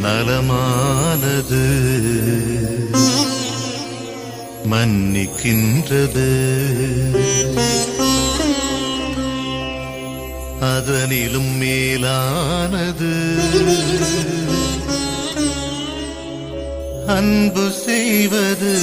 நலமானது. மன்னிக்கின்றது. அதனிலும் மேலானது. அன்பு செய்வது.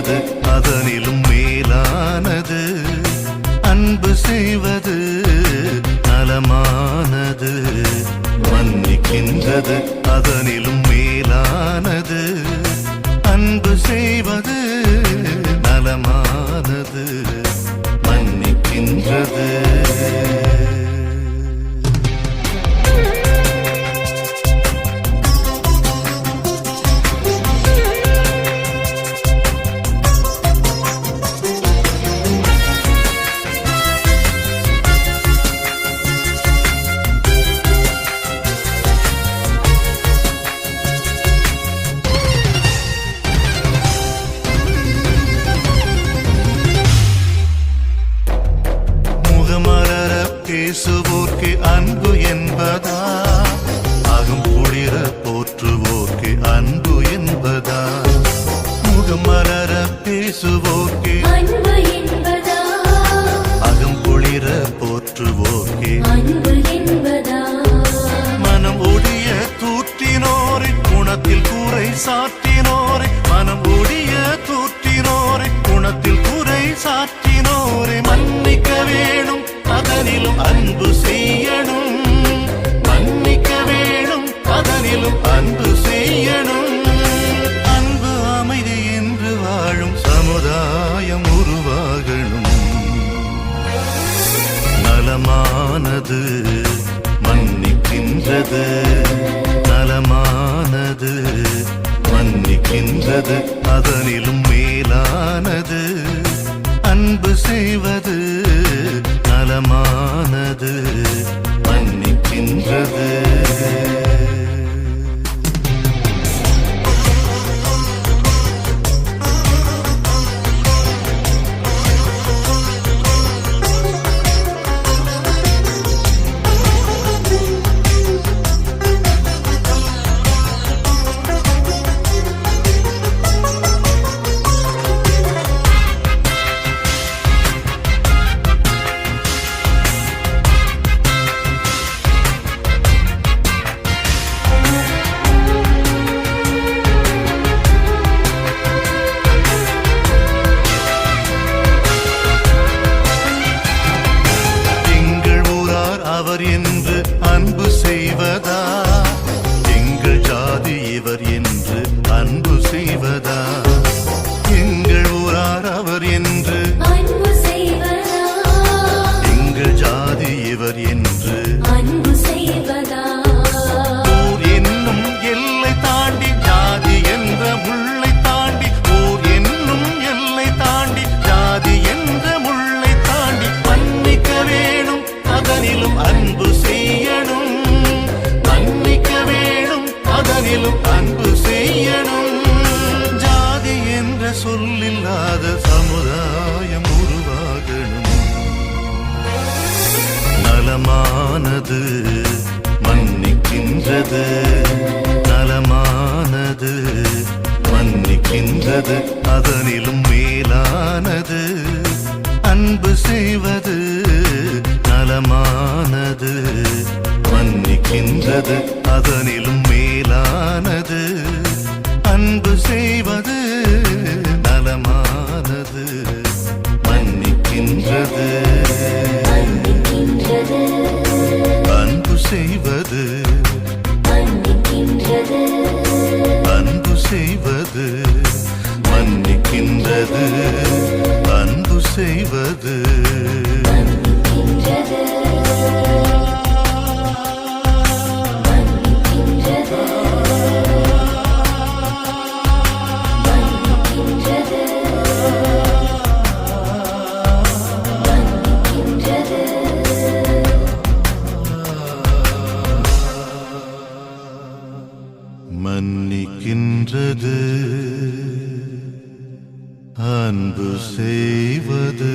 செய்வது அதனிலும் மேலானது. அன்பு செய்வது நலமானது. மன்னிக்கின்றது அதனிலும் மேலானது. அன்பு செய்வது நலமானது. மன்னிக்கின்றது பேசுவோர்க்கு அன்பு என்பதா? அகம் குளிர போற்றுவோர்க்கு அன்பு என்பதா? முகமலர பேசுவோர்க்கு அன்பு என்பதா? அகம் குளிர போற்றுவோர்க்கு மனம் ஒடிய தூற்றினோரை குணத்தில் குறை சாற்றினோரை மனம் ஒடிய தூற்றினோரை குணத்தில் குறை சாற்றினோரை மன்னிக்க வேணும் அதனிலும் அன்பு செய்யணும். மன்னிக்க வேணும் அதனிலும் அன்பு செய்யணும். அன்பு அமைதி என்று வாழும் சமுதாயம் உருவாகணும். நலமானது மன்னிக்கின்றது. நலமானது மன்னிக்கின்றது. அதனிலும் மன்னிக்கின்றது நலமானது. மன்னிக்கின்றது அதனிலும் மேலானது. அன்பு செய்வது நலமானது. மன்னிக்கின்றது அதனிலும் மேலானது. அன்பு செய்வது செய்வது மன்னிக்கின்றது அன்பு செய்வது. மன்னிக்கின்றது அன்பு செய்வது